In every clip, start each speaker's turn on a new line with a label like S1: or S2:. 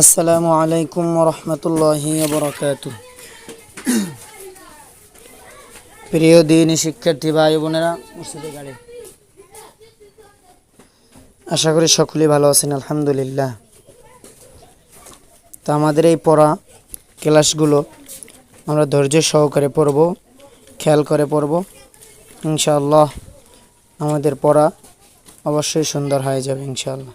S1: আসসালামু আলাইকুম রহমতুল্লাহি প্রিয় দিন শিক্ষার্থী ভাই বোনেরা মসজিদে গাড়ি। আশা করি সকলেই ভালো আছেন, আলহামদুলিল্লাহ। তো আমাদের এই পড়া ক্লাসগুলো আমরা ধৈর্য সহকারে পড়ব, খেয়াল করে পড়ব। ইনশাআল্লাহ আমাদের পড়া অবশ্যই সুন্দর হয়ে যাবে, ইনশাআল্লাহ।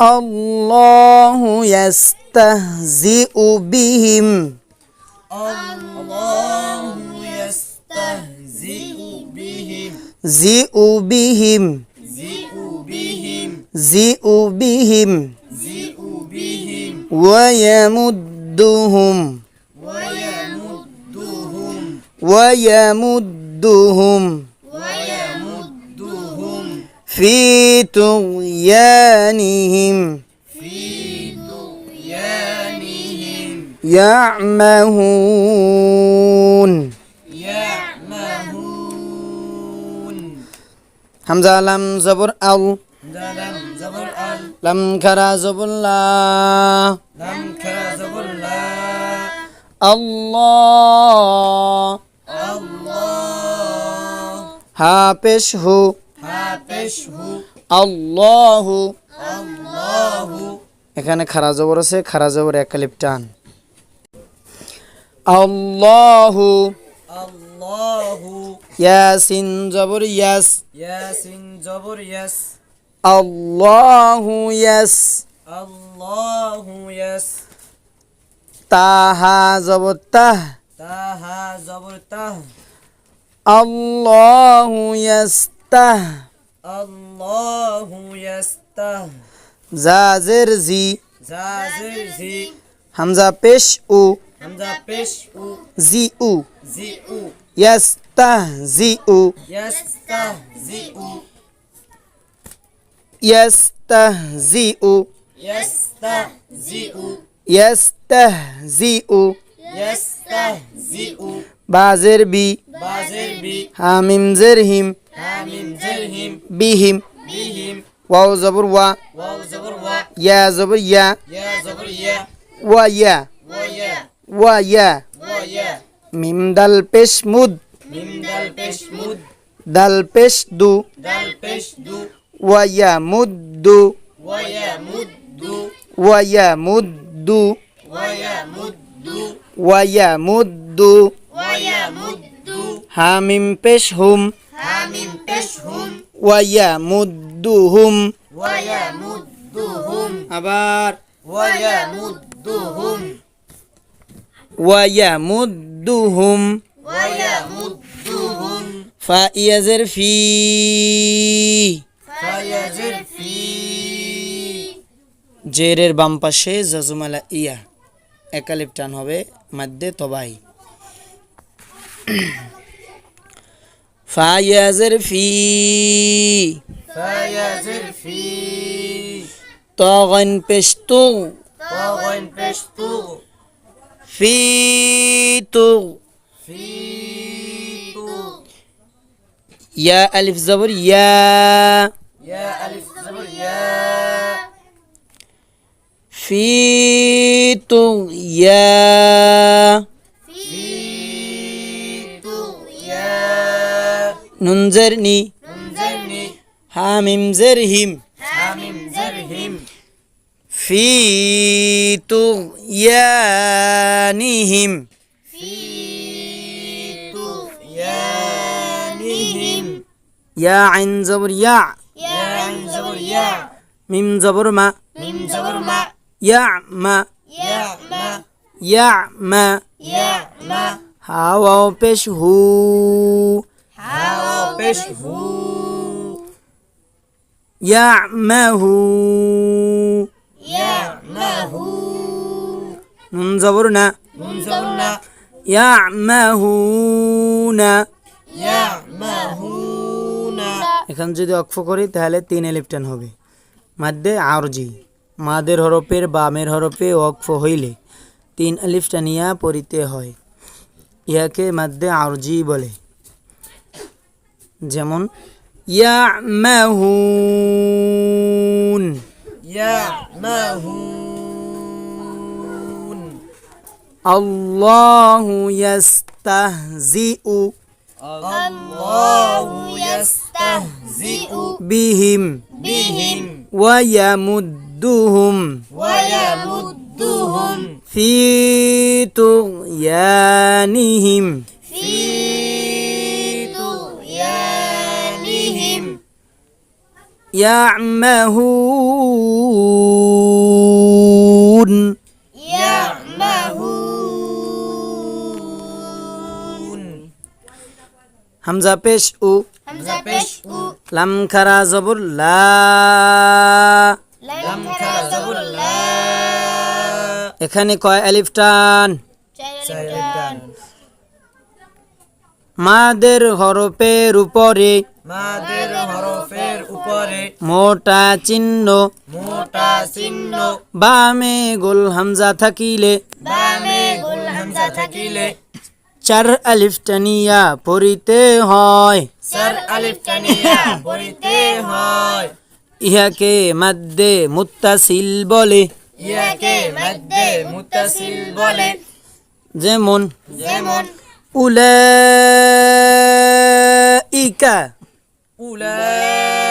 S1: الله يستهزئ بهم.
S2: الله يستهزئ بهم.
S1: زئ بهم.
S2: زئ بهم.
S1: زئ بهم.
S2: زئ بهم.
S1: ويمدهم.
S2: ويمدهم.
S1: ويمدهم.
S2: ويمدهم
S1: في طغيانهم
S2: في طغيانهم
S1: يعمهون
S2: يعمهون
S1: همزة لم زبر أل
S2: همزة لم زبر أل
S1: لم كرا زبر لا
S2: لم كرا زبر لا الله
S1: الله ها بش
S2: هو
S1: আল্লাহু। এখানে খারা জবর আছে খারা জবর একালিপ টান। আল্লাহু।
S2: আল্লাহু।
S1: ইয়াসিন জবর ইয়াস।
S2: ইয়াসিন জবর ইয়াস।
S1: আল্লাহু ইয়াস।
S2: আল্লাহু ইয়াস।
S1: তাহা জবর তাহ।
S2: তাহা জবর তাহ।
S1: আল্লাহু ইয়াস।
S2: يسته الله يسته
S1: زازر زي
S2: زازر زي
S1: همزة بش او
S2: همزة بش او زي او
S1: زي او
S2: يستهزئ يستهزئ
S1: يستهزئ يستهزئ يستهزئ
S2: يستهزئ
S1: বাজের বি। হামিম জের হিম। বিহিম ওয়াও জবর ওয়া। ইয়া জবর ইয়া। ওয়া ইয়া। ওয়া ইয়া। মিম দাল পেশ মুদ। দাল পেশ দু। ওয়া ইয়া মুদ্দু ওয়া ইয়া মুদ্দু ওয়া ইয়া মুদ্দু
S2: ويا مد
S1: হামিম পেশ হুম
S2: حامم بشهم
S1: ওয়া ইয়া মুদ্দুহুম
S2: ويا مدهم
S1: আবার
S2: ويا مدهم
S1: ওয়া ইয়া মুদ্দুহুম
S2: ويا مدهم
S1: ফা ইয়াজের ফি
S2: فيزر في
S1: জেরের বাম পাশে জজমালা ইয়া একালিপ টান হবে মাদ্দে তবাই ফা ইয়াজের ফি
S2: فيزر في
S1: তগন পেশতু
S2: طاغن بشتو
S1: ফি তু
S2: في تو
S1: ইয়া আলিফ জবর ইয়া
S2: يا ألف زبر يا
S1: ফি তু ইয়া
S2: في نون
S1: زرني حاميم زرهم
S2: حاميم زرهم
S1: في طغيانهم
S2: في طغيانهم
S1: يا عين زبر يا
S2: يا عين زبر يا
S1: ميم زبر ما
S2: ميم زبر ما يا ما يا ما
S1: يا
S2: ما يا ما
S1: هاو
S2: بيش
S1: هو জবর না
S2: নুন জবর না
S1: ইয়ামাহুনা
S2: ইয়ামাহুনা
S1: এখানে যদি অক্ষ করি তাহলে তিন এলিফটান হবে। মাদ্দে আরজি। মাদের হরফের বামের হরফে অক্ষ হইলে তিন আলিফটানিয়া পড়িতে হয়। ইহাকে মাদ্দে আরজি বলে। যেমন ইয়ামাহুন।
S2: ইয়ামাহুন।
S1: আল্লাহু ইয়াস্তাহজিউ
S2: আল্লাহু ইয়াস্তাহজিউ
S1: বিহিম
S2: বিহিম
S1: ওয়া ইয়ামুদ্দুহুম
S2: ওয়া ইয়ামুদ্দুহুম ফি তুগয়ানিহিম
S1: يعمهون
S2: ইয়ামাহুন
S1: হামজা পেশ উ
S2: হামজা পেশ উ
S1: লাম খারা জবর লা
S2: লাম খারা জবর লা
S1: এখানে কয় আলিফ টান
S2: চাইরান
S1: মাদের হরফের উপরে
S2: মাদের হরফের উপরে
S1: মোটা চিহ্ন।
S2: মোটা চিহ্ন।
S1: বামে গোল হামজা থাকিলে।
S2: বামে গোল হামজা থাকিলে।
S1: চার আলিফ টানিয়া পড়িতে হয়।
S2: সর আলিফ টানিয়া পড়িতে হয়।
S1: ইহাকে মাদ্দে মুত্তাসিল বলে।
S2: ইয়াকে মধ্যে মুতাসিল বলে।
S1: যেমন
S2: যেমন
S1: উলাইকা।
S2: উলাইকা।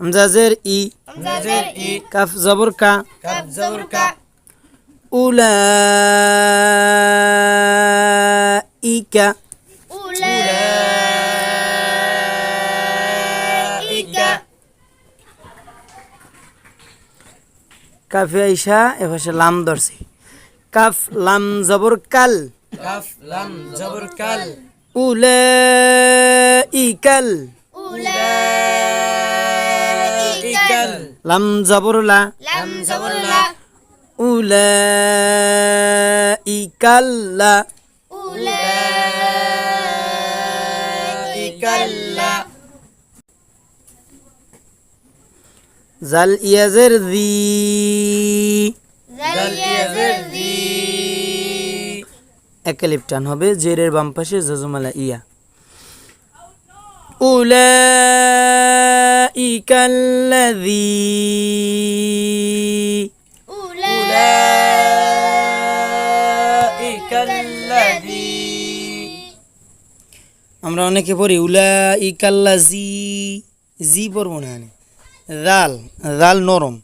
S1: হামজাজের ই।
S2: হামজাজের ই।
S1: কাফ জবর কা।
S2: কাফ কা।
S1: উলাইকা।
S2: উলাইকা।
S1: কাফে লাম ধরছে। কাফ লাম জবর কাল।
S2: কাফ লাম জবর কাল।
S1: লাম জবর লা
S2: লাম জবরলা।
S1: উলাইকাল্লা।
S2: উলাইকাল্লা।
S1: জাল ইয়াজের দি
S2: জাল ইয়াজের দি
S1: একালিপটান হবে জেরের বাম পাশে জজমালা ইয়া। উলাইকাল্লাযী
S2: উলাইকাল্লাযী
S1: আমরা অনেকে পড়ি উলাইকাল্লাযী জি পড়ব না। রাল জাল নরম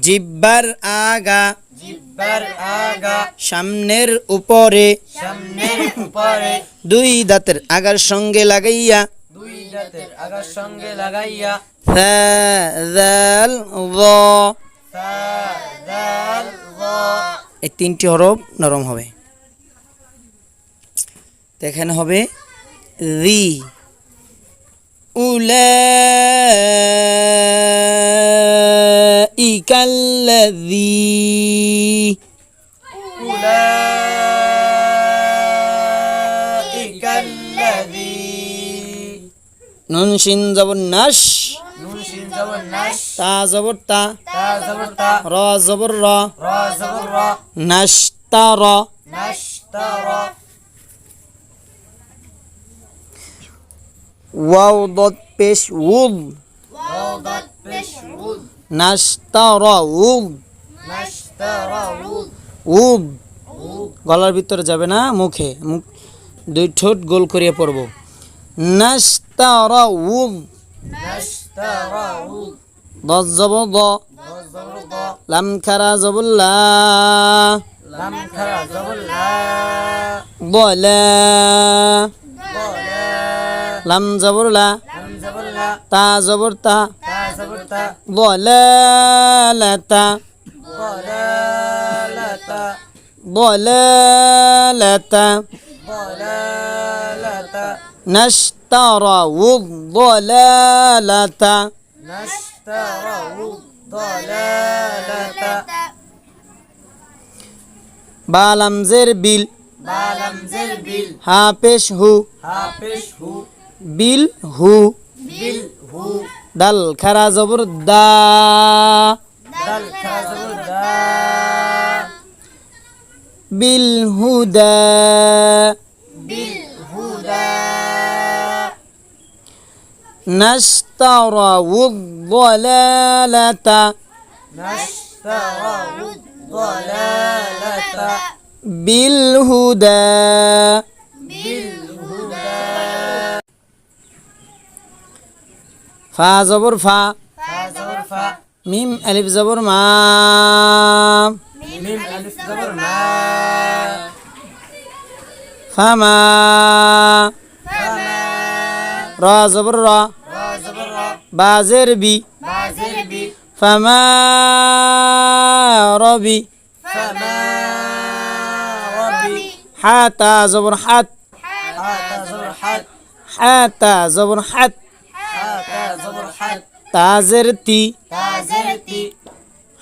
S1: জিব্বার আগা
S2: জিব্বার আগা।
S1: সামনের উপরে।
S2: সামনের উপরে।
S1: দুই দাঁতের আগার সঙ্গে লাগাইয়া।
S2: দুই দাঁতের আগার সঙ্গে লাগাইয়া। দাল
S1: এই তিনটি হরফ নরম হবে। তো এখানে হবে রি। উলাইকাল্লাযী
S2: উলাইকাল্লাযী
S1: নুন, শিন, জবর, নাশ।
S2: নুন শিন জবর নাশ
S1: তা, জবর, তা।
S2: তা জবর তা
S1: র, জবর, র।
S2: রা জবর রা
S1: নাশতা, র।
S2: নাশতারা
S1: ওয়াও, দত, পেশ উদ
S2: ওয়াদাত পেশউদ
S1: নাশতা র উদ
S2: নাশতারাউদ
S1: উদ গলার ভিতরে যাবে না, মুখে। মুখ দুই ঠোঁট গোল করিয়ে পড়ব। নাশতা র উদ
S2: নাশতারাউদ
S1: দশ জবর দ। লাম খারা জবর
S2: লাম খারা জবর লা
S1: দলা
S2: বলা।
S1: লাম জবর লা
S2: লাম জবর লা
S1: তা জবর তা
S2: তা জবর তা
S1: ضلالة
S2: ضلالة
S1: ضلالة
S2: ضلالة
S1: نشط نشتروا الضلالة
S2: نشتروا الضلالة
S1: বালামজের বিল
S2: বালাম জের বিল
S1: হাফেশ হু
S2: হাফেশ হু
S1: বিল
S2: دل
S1: هو. دل خرا زبر
S2: دا. دل خرا
S1: زبر دا.
S2: بالهدى بالهدى
S1: نشترى الضلالة.
S2: نشتروا الضلالة.
S1: بالهدى
S2: بالهدى
S1: فا زبر فا.
S2: فازور فا
S1: ميم ألف زبر ما.
S2: ميم ألف زبر ما.
S1: فما
S2: فما
S1: را زبر را.
S2: را زبر را.
S1: بازر بي
S2: بازر بي
S1: فما ربي
S2: فما ربي
S1: حتى زبر حت
S2: حتى زبر حد.
S1: حتى زبر حت
S2: حتى زبر حد
S1: تازرتي
S2: تازرتي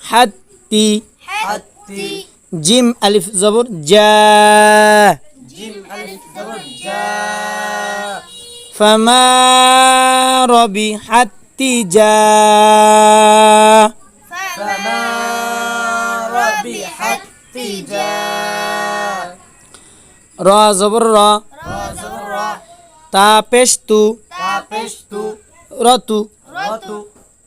S1: حتي
S2: حتي
S1: جيم ألف زبر جا
S2: جيم ألف زبر جا
S1: فما ربي حتى جا
S2: فما ربي حتى جا
S1: را زبر را
S2: را زبر را
S1: تابشتو
S2: تابشتو
S1: رتو
S2: رتو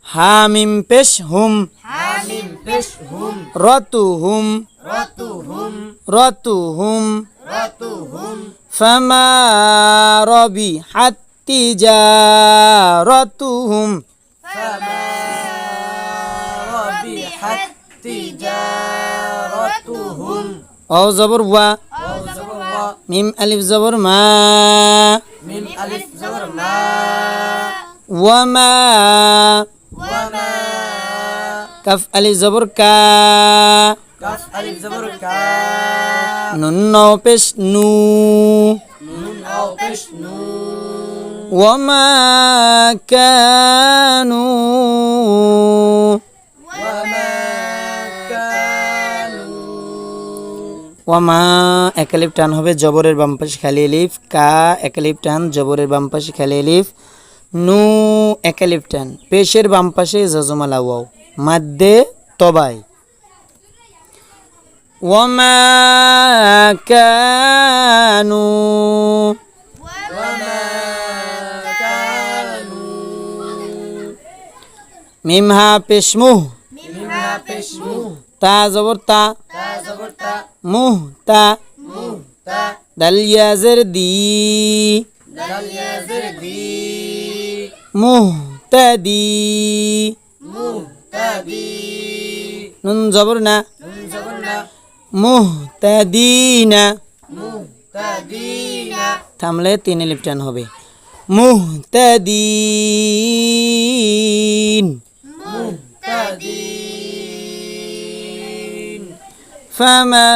S1: حامم পেশ হুম
S2: حامم بش هم
S1: রতু হুম
S2: رتو هم
S1: রতু হুম
S2: رتو هم
S1: فما ربي حتى جا রতু হুম
S2: فما ربي حتى جا رتهم
S1: অ জবর ওয়া
S2: أو زبر را
S1: মিম আলিফ জবর মা
S2: من ألف زبر ما
S1: ওয়ামা।
S2: ওয়ামা।
S1: কাফ আলিফ জবর কা
S2: কাফ আলিফ জবর কা
S1: নুন নাও পেশ নু
S2: নুন নাও পেশ নু
S1: ওয়ামা কানু।
S2: ওয়ামা কানু।
S1: ওয়ামা একালিফ টান হবে জবরের বাম পাশে খালি এলিফ কা একালিফ টান জবরের বাম পাশে খালি এলিফ। নু একালিপ টান পেশের বাম পাশে জজমালা ওয়াও মাদ্দে তবাই ওয়ামা কানু
S2: وما كانوا
S1: মিমহা পেশমুহ
S2: مما بشمو
S1: তা জবর তা
S2: تا زبر تا
S1: মুহ তা
S2: مو تا
S1: দালিয়াজের দি
S2: دل يزر دي
S1: মুহতাদি।
S2: মুহতাদি।
S1: নুন জবর না। মুহতাদিনা।
S2: মুহতাদিনা।
S1: থামলে তিন লিপটান হবে। মুহতাদিন। মুহতাদিন। ফামা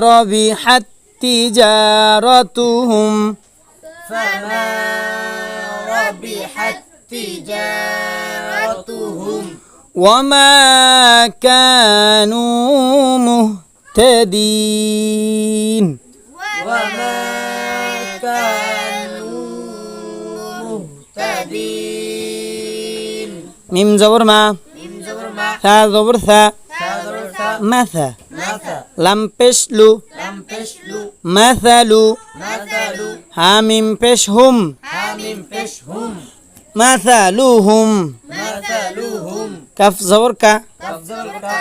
S2: রবিহাত তিজারাতুহুম। ফামা
S1: وما كانوا مهتدين.
S2: وما كانوا مهتدين. ميم زبر ما
S1: ميم ثا
S2: زبر ثا
S1: مثا
S2: لم
S1: بشلو مثلو
S2: حاميم بشهم.
S1: মাথালুহুম
S2: মাথালুহুম
S1: কাফ জবর কা?
S2: কাফ জবর কা?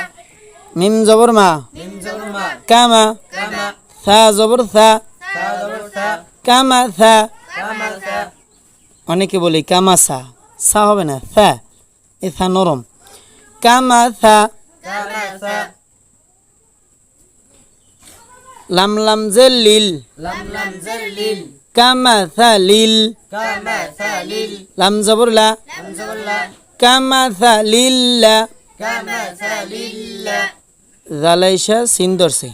S1: মিম জবর মা?
S2: মিম জবর মা।
S1: কামা?
S2: কামা।
S1: সা জবর সা?
S2: সা জবর সা।
S1: কামা সা?
S2: কামা সা।
S1: অনেকে বলে কামা সা। সা হবে না সা। এ সা নরম। কামা সা।
S2: কামা সা।
S1: লাম লাম জেল লিল।
S2: লাম
S1: লাম জেল লিল।
S2: কামাথালিল কামাথালিল লাম
S1: জবরলা লাম জবরলা
S2: কামাথালিল্লা কামাথালিল্লা
S1: জালাইশা সিন্দরসে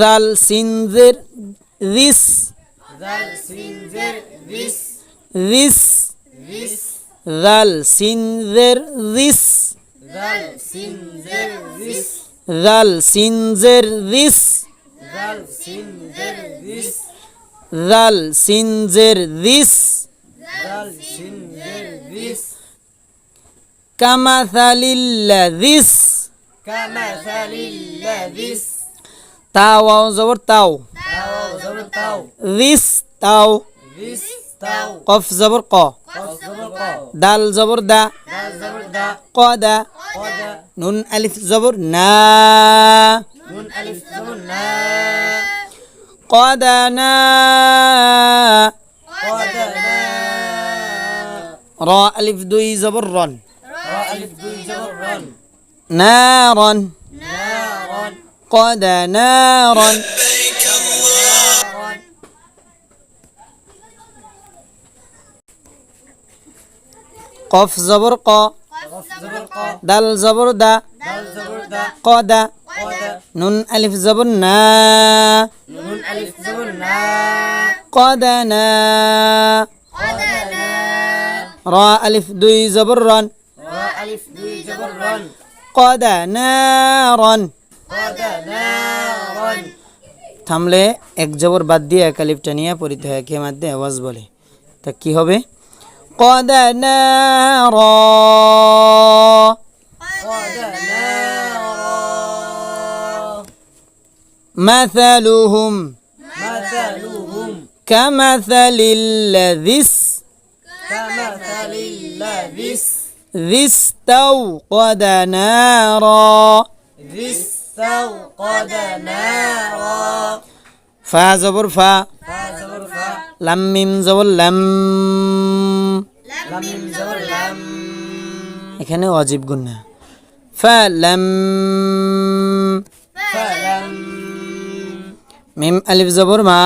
S1: জাল সিনজের রিস।
S2: জাল সিনজের
S1: রিস।
S2: রিস।
S1: রিস।
S2: জাল সিনজের রিস।
S1: জাল সিনজের রিস।
S2: জাল সিনজের রিস।
S1: জাল সিনজের রিস।
S2: জাল সিন জের রিস
S1: কামাথালিল্লাযিস
S2: কামাসালিল্লাযিস
S1: তাও ওয়াও জবর তাও।
S2: তাও তাও।
S1: কফ জবর ক। দাল জবর দা।
S2: জবর দা।
S1: নুন আলিফ জবর না।
S2: নুন আলিফ জবর না।
S1: قدنا. قدنا. راء ألف دوي
S2: زبرا. راء ألف دوي زبرا.
S1: نارا.
S2: نارا.
S1: قد نارا. قف زبرقا. قف زبرقا.
S2: دل زبردا. دل
S1: زبردا.
S2: কদা। নুন আলিফ জবর না।
S1: নুন আলিফ না।
S2: কদানা আলিফ দুই জবর রন।
S1: রা আলিফ
S2: দুই জবর
S1: থামলে এক জবর বাদ দিয়ে এক আলিফটা নিয়ে পরিতে হয় একে মাধ্যে আওয়াজ বলে। তা কি হবে? কদ
S2: না
S1: مثلهم
S2: مثلهم
S1: كمثل الذي اس-
S2: كمثل الذي
S1: ذي استوقد نارا
S2: استوقد نارا
S1: فا زبر فا
S2: فزبر فا
S1: لم ميم زبر لم
S2: لم ميم زبر لم
S1: এখানে অজীব গুন্না ফালাম
S2: فلم
S1: মিম আলিফ জবর মা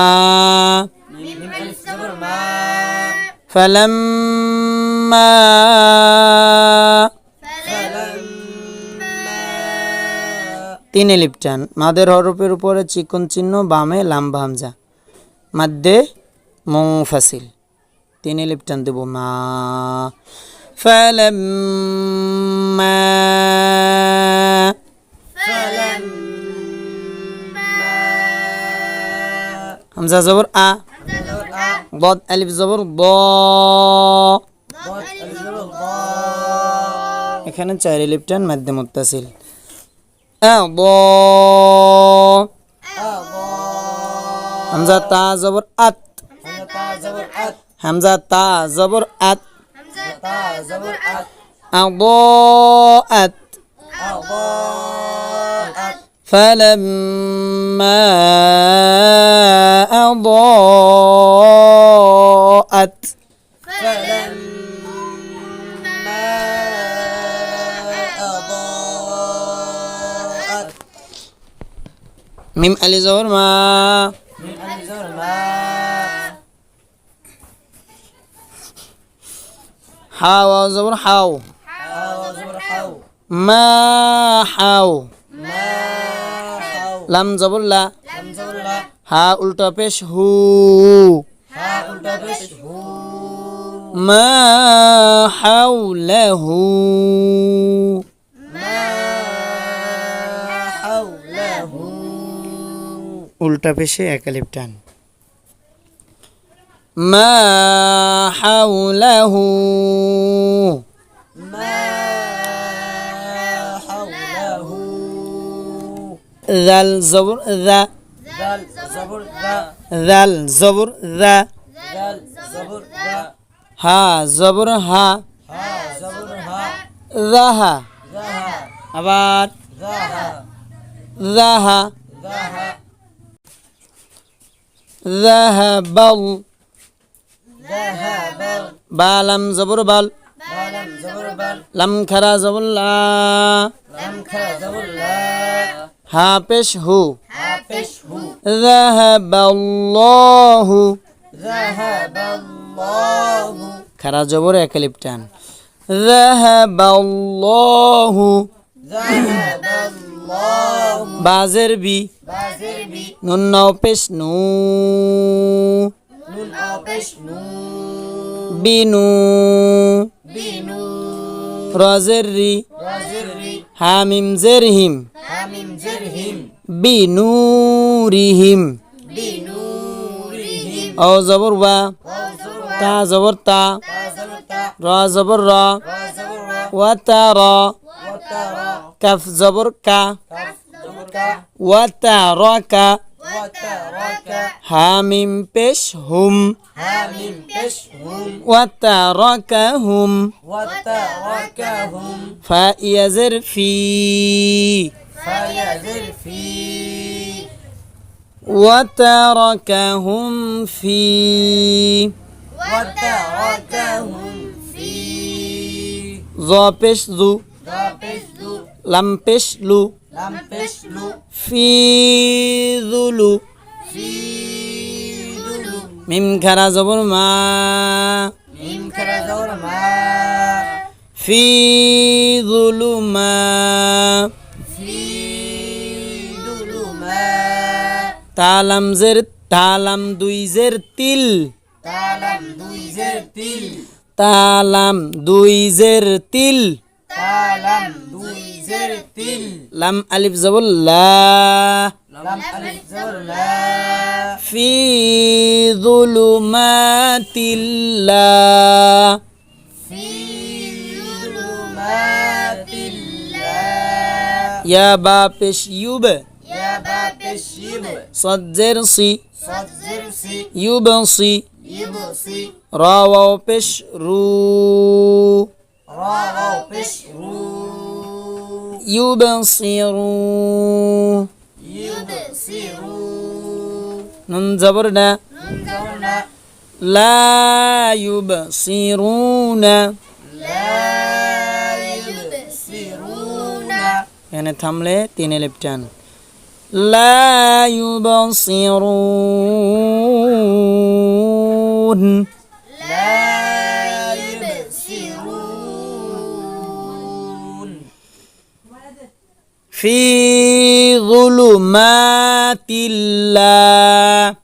S2: ميم ألف زبر ما
S1: ফালাম্মা
S2: فلما
S1: তিন এলিফ টান মাদের হরফের উপরে চিকন চিহ্ন বামে লাম্বা হামজা মাদ্দে মুফাসিল তিন এলিফ টান দেব মা ফালাম্মা
S2: فلما
S1: হামজা জবর আ
S2: زبر أ
S1: বদ আলিফ জবর ব
S2: ضاد ألف زبر ضاد
S1: এখানে চার এলিফ টান মাদ্দে মুত্তাসিল আ ব
S2: أضاد
S1: হামজা তা জবর আত
S2: همزة زبر أت
S1: হামজা তা জবর আত
S2: تا زبر أت
S1: أضاءت
S2: أضاءت
S1: فلما أضاءت
S2: فلما أضاءت
S1: ميم ألي زور ما
S2: من ألف زبر ما.
S1: حاو زور حاو
S2: حاو. زبر حو
S1: ما حاو.
S2: ما حو
S1: لم زبر لا. হা উল্টো পেশ হু
S2: ها قلت بش هو
S1: মা হাউলাহু
S2: ما حوله
S1: উল্টা পেশে একালিপ টান মা হাউলাহু
S2: ما حوله
S1: জাল জবর দা
S2: ذل زبر ذا
S1: দাল জবর দা হা জবর হা।
S2: রাহা
S1: আবার
S2: রাহা
S1: রাহা
S2: বাউ
S1: বালাম জবর বাল। লাম খারা
S2: জবল্লা
S1: হা পেশ হু।
S2: হা
S1: ذهب الله
S2: ذهب الله
S1: খারা জবর একালিপ টান ذهب الله
S2: ذهب الله
S1: বাজের বি
S2: بازر بي
S1: নুন নাও পেশ নু
S2: نون أبش نون
S1: বিনু
S2: বিনু
S1: রজের রি
S2: রাজের রি
S1: হামিম জের হিম
S2: হামিম জের হিম
S1: বিনুরিহিম
S2: বিনুরিহিম
S1: ও জবর ওয়া
S2: ওয়াজর
S1: তা জবর তা
S2: ওয়াজর তা
S1: র জবর র
S2: ওয়াজর রা
S1: ওয়া তা র
S2: ওয়াতারা
S1: কাফ জবর কা
S2: কাফ জবর কা
S1: ওয়া
S2: فليذر فيه.
S1: وتركهم فيه. وتركهم
S2: فيه. ظابش ذو
S1: ظابش ذو لمبش
S2: لو لمبش لو
S1: في ذلو
S2: في ذلو
S1: ميم كرا زبر ما.
S2: ميم كرا زبر ما.
S1: في
S2: ظلمات
S1: তালাম জের তালাম দুই জের তিল।
S2: তালাম দুই জের তিল।
S1: তালাম দুই জের তিল।
S2: তালাম দুই জের তিল।
S1: লাম আলিফ জবর
S2: ফি
S1: যুলুমাতিল্লাহ ফি যুলুমাতিল্লাহ
S2: ইয়া বা
S1: صدر
S2: سي
S1: يبصي را وبش رو يبصروا
S2: يبصروا
S1: نون زبرنا لا يبصرون
S2: لا يبصرون
S1: يعني ثمله تين لبتان لا يبصرون.
S2: لا يبصرون
S1: في ظلمات الله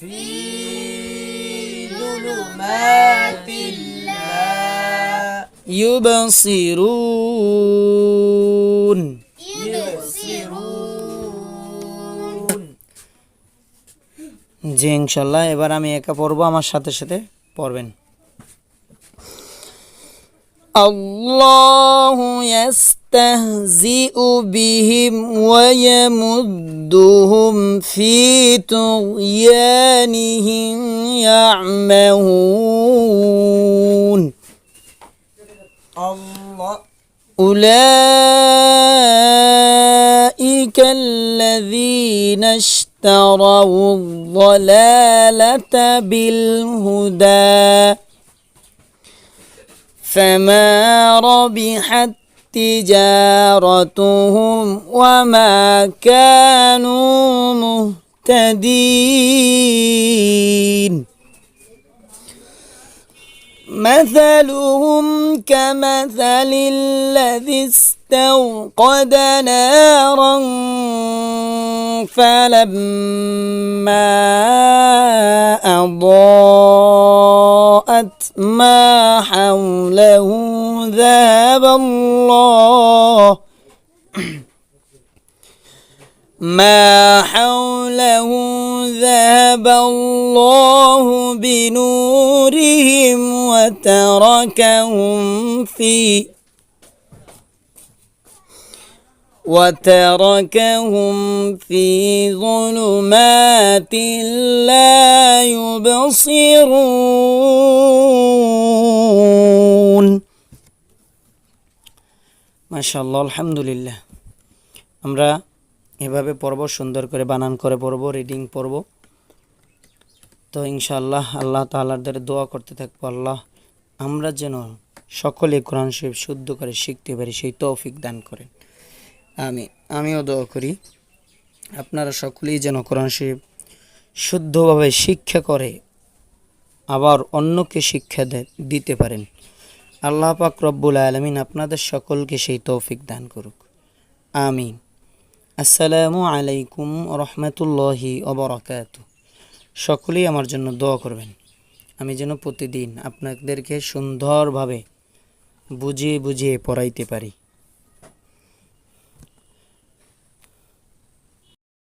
S2: في ظلمات الله.
S1: يبصرون. জি ইনশাল্লাহ এবার আমি একা পড়বো আমার সাথে সাথে পড়বেন الله يستهزئ بهم ويمدهم في طغيانهم يعمهون
S2: الله
S1: أولئك الذين اشتروا الضلالة بالهدى فما ربحت تجارتهم وما كانوا مهتدين. مثلهم كمثل الذي استوقد نارا فلما أضاءت ما حوله ذهب الله. ما حوله ذهب الله بنورهم وتركهم في وتركهم في ظلمات لا يبصرون ما شاء الله الحمد لله আমরা এভাবে পড়ব সুন্দর করে বানান করে পড়ব রিডিং পড়ব তো ইনশাআল্লাহ আল্লাহ তাআলার দ্বারা দোয়া করতে থাকবো আল্লাহ আমরা যেন সকলে কোরআন শরীফ শুদ্ধ করে শিখতে পারি সেই তৌফিক দান করেন আমি, আমিও দোয়া করি। আপনারা সকলেই যেন কোরআন শরীফ শুদ্ধভাবে শিক্ষা করে, আবার অন্যকে শিক্ষা দিতে পারেন। আল্লাহ পাক রব্বুল আলমিন আপনাদের সকলকে সেই তৌফিক দান করুক। আমিন। আসসালামু আলাইকুম রহমতুল্লাহি অবরাকাত সকলেই আমার জন্য দোয়া করবেন। আমি যেন প্রতিদিন আপনাদেরকে সুন্দরভাবে বুঝিয়ে বুঝিয়ে পড়াইতে পারি।